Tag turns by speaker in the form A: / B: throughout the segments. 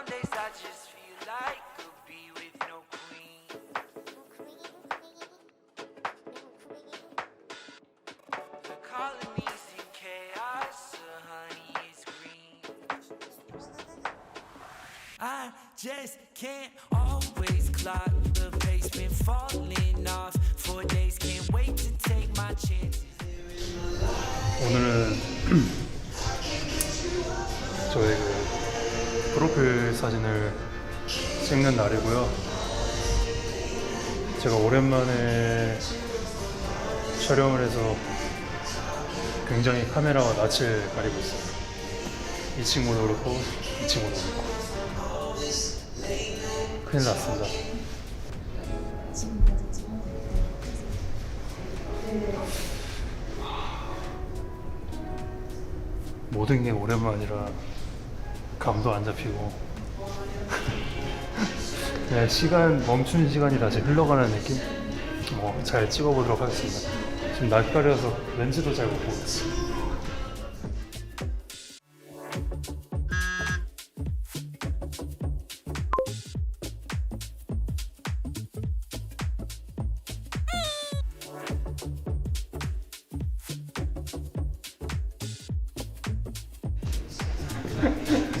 A: Some days I just feel like a bee with no queen. The colonies in chaos, the honey is green. I just can't always clock the pace, been falling off for days. Can't wait to take my chances.
B: 오늘은 저의 그 프로필 사진을 찍는 날이고요. 제가 오랜만에 촬영을 해서 굉장히 카메라와 낯을 가리고 있어요. 이 친구도 그렇고 이 친구도 그렇고 큰일 났습니다. 모든 게 오랜만이라 감도 안 잡히고 그냥 시간 멈춘 시간이 다시 흘러가는 느낌? 뭐 잘 찍어보도록 하겠습니다. 지금 낯가려서 렌즈도 잘 못 보고 있어요.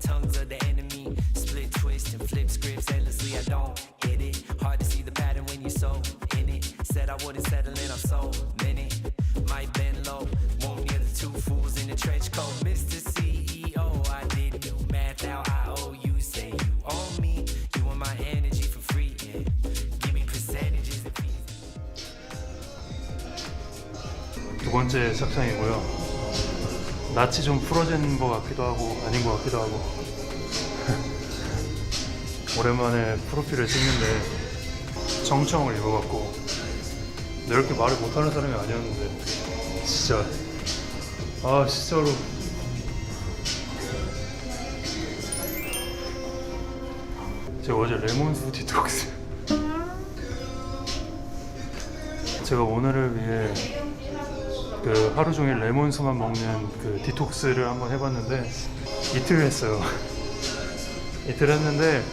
A: Tongues of the enemy split, twist, and flip scripts endlessly. I don't get it. Hard to see the pattern when you're so in it. Said I wouldn't settle in, I'm so minute. Might bend low, won't near the two fools in the trench coat. Mr. CEO, I did new math. Now I owe you. Say you owe me. You want my energy for free. Yeah. Give me percentages and fees.
B: 두 번째 착장이고요 낯이 좀 풀어진 것 같기도 하고 아닌 것 같기도 하고. 오랜만에 프로필을 찍는데 정청을 입어갖고 근데 이렇게 말을 못하는 사람이 아니었는데. 진짜. 아 진짜로. 제가 어제 레몬수 디톡스. 제가 오늘을 위해 그 하루 종일 레몬수만 먹는 그 디톡스를 한번 해봤는데 이틀 했어요. 이틀 했는데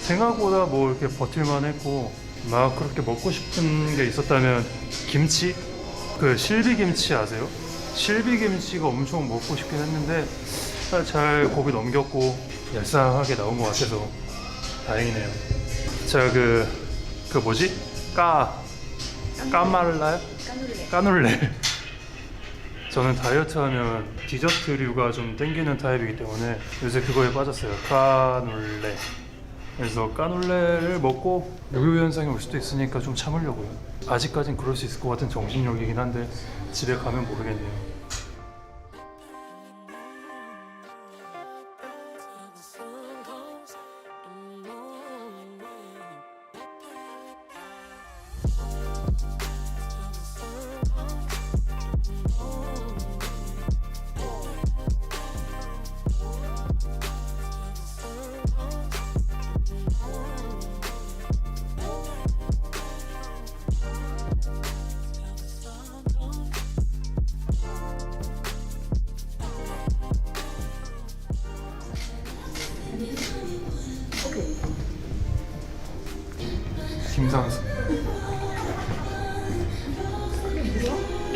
B: 생각보다 뭐 이렇게 버틸만 했고 막 그렇게 먹고 싶은 게 있었다면 김치 그 실비김치 아세요? 실비김치가 엄청 먹고 싶긴 했는데 잘 고비 넘겼고 얄쌍하게 나온 것 같아서 다행이네요. 제가 그, 그 뭐지? 까, 까말라요? 까눌레. 저는 다이어트 하면 디저트류가 좀 땡기는 타입이기 때문에 요새 그거에 빠졌어요. 까눌레. 그래서 까눌레를 먹고 요요 현상이 올 수도 있으니까 좀 참으려고요. 아직까진 그럴 수 있을 것 같은 정신력이긴 한데 집에 가면 모르겠네요. 김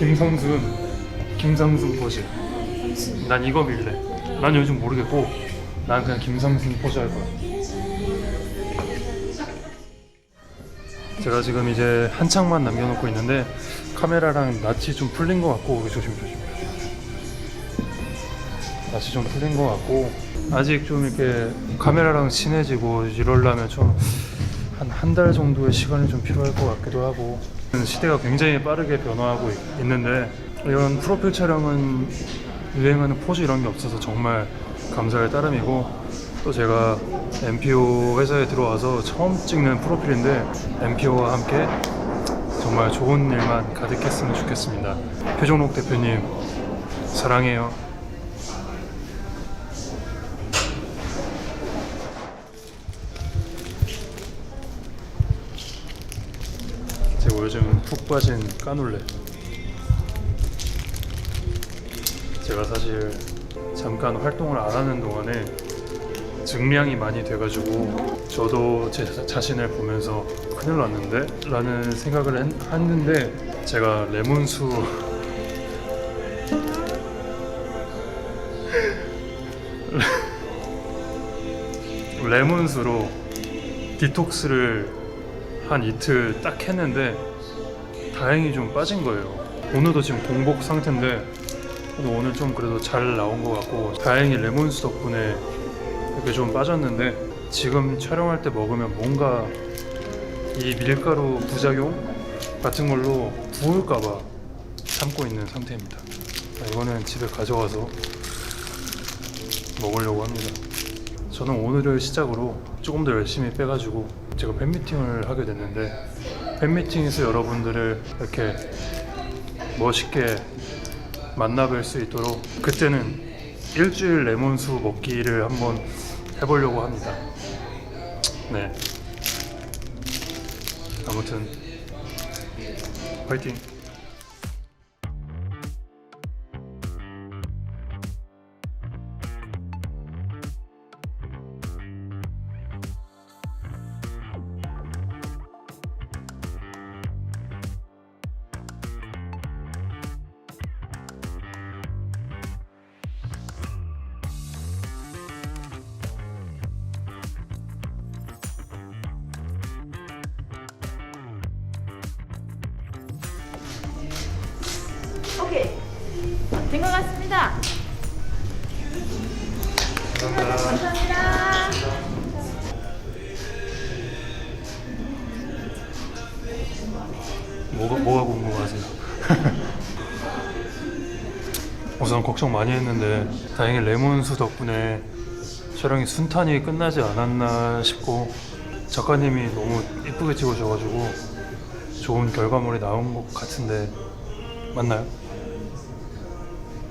B: 김상순. 김상순 포즈. 난 이거 밀래. 난 요즘 모르겠고, 난 그냥 김상순 포즈 할 거야. 제가 지금 이제 한창만 남겨놓고 있는데 카메라랑 낯이 좀 풀린 것 같고 조심 조심. 낯이 좀 풀린 것 같고 아직 좀 이렇게 카메라랑 친해지고 이러려면 좀 한 한 달 정도의 시간이 좀 필요할 것 같기도 하고 시대가 굉장히 빠르게 변화하고 있- 있는데 이런 프로필 촬영은 유행하는 포즈 이런 게 없어서 정말 감사할 따름이고 또 제가 MPO 회사에 들어와서 처음 찍는 프로필인데 MPO와 함께 정말 좋은 일만 가득했으면 좋겠습니다. 표정록 대표님 사랑해요. 요즘 푹 빠진 까눌레. 제가 사실 잠깐 활동을 안 하는 동안에 증량이 많이 돼가지고 저도 제 자- 자신을 보면서 큰일 났는데? 라는 생각을 했, 했는데 제가 레몬수 레몬수로 디톡스를 한 이틀 딱 했는데 다행히 좀 빠진 거예요. 오늘도 지금 공복 상태인데 오늘 좀 그래도 잘 나온 것 같고 다행히 레몬수 덕분에 이렇게 좀 빠졌는데 지금 촬영할 때 먹으면 뭔가 이 밀가루 부작용 같은 걸로 부을까봐 참고 있는 상태입니다. 아, 이거는 집에 가져가서 먹으려고 합니다. 저는 오늘을 시작으로 조금 더 열심히 빼가지고 제가 팬미팅을 하게 됐는데 팬미팅에서 여러분들을 이렇게 멋있게 만나뵐 수 있도록 그때는 일주일 레몬수 먹기를 한번 해보려고 합니다. 네. 아무튼 화이팅.
C: 오케이. 된 것 같습니다.
B: 감사합니다. 뭐가 뭐가 궁금하세요? 우선 걱정 많이 했는데 다행히 레몬수 덕분에 촬영이 순탄히 끝나지 않았나 싶고 작가님이 너무 이쁘게 찍으셔가지고 좋은 결과물이 나온 것 같은데 맞나요?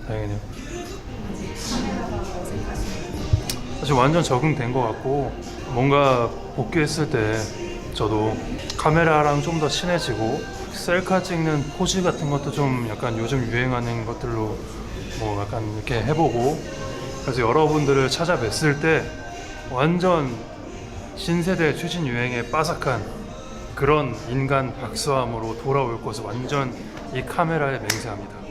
B: 다행이네요. 사실 완전 적응된 것 같고 뭔가 복귀했을 때 저도 카메라랑 좀 더 친해지고 셀카 찍는 포즈 같은 것도 좀 약간 요즘 유행하는 것들로 뭐 약간 이렇게 해보고 그래서 여러분들을 찾아뵀을 때 완전 신세대 최신 유행에 빠삭한 그런 인간 박수함으로 돌아올 것을 완전 이 카메라에 맹세합니다.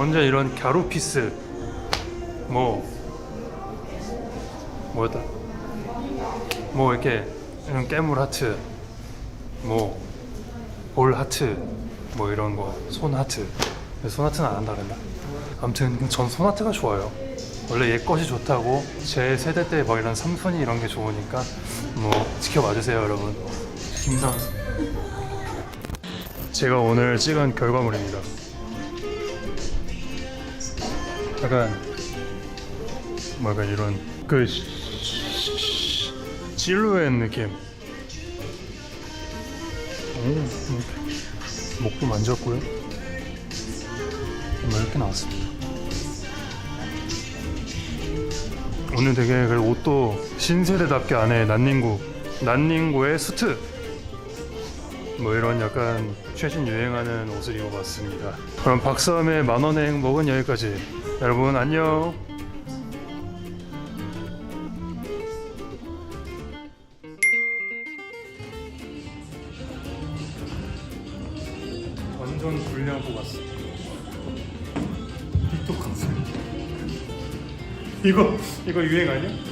B: 완전 이런 갸루피스 뭐 뭐였다? 뭐 이렇게 이런 깨물 하트, 뭐 볼 하트, 뭐 이런 거 손 하트. 손 하트는 안 한다 그랬나? 아무튼 전손 하트가 좋아요. 원래 옛 것이 좋다고 제 세대 때 막 이런 삼순이 이런 게 좋으니까 뭐 지켜봐 주세요 여러분. 김상수. 제가 오늘 찍은 결과물입니다. 약간 뭐 약간 이런 그 실루엣 느낌. 오, 목도 만졌고요. 뭐 이렇게 나왔습니다. 오늘 되게 그 옷도 신세대답게 안에 난닝구, 난닝구의 수트. 뭐 이런 약간 최신 유행하는 옷을 입어봤습니다. 그럼 박사함의 만원의 행복은 여기까지. 여러분 안녕. 완전 불량 뽑았어. 디톡스. 이거 이거 유행 아니야?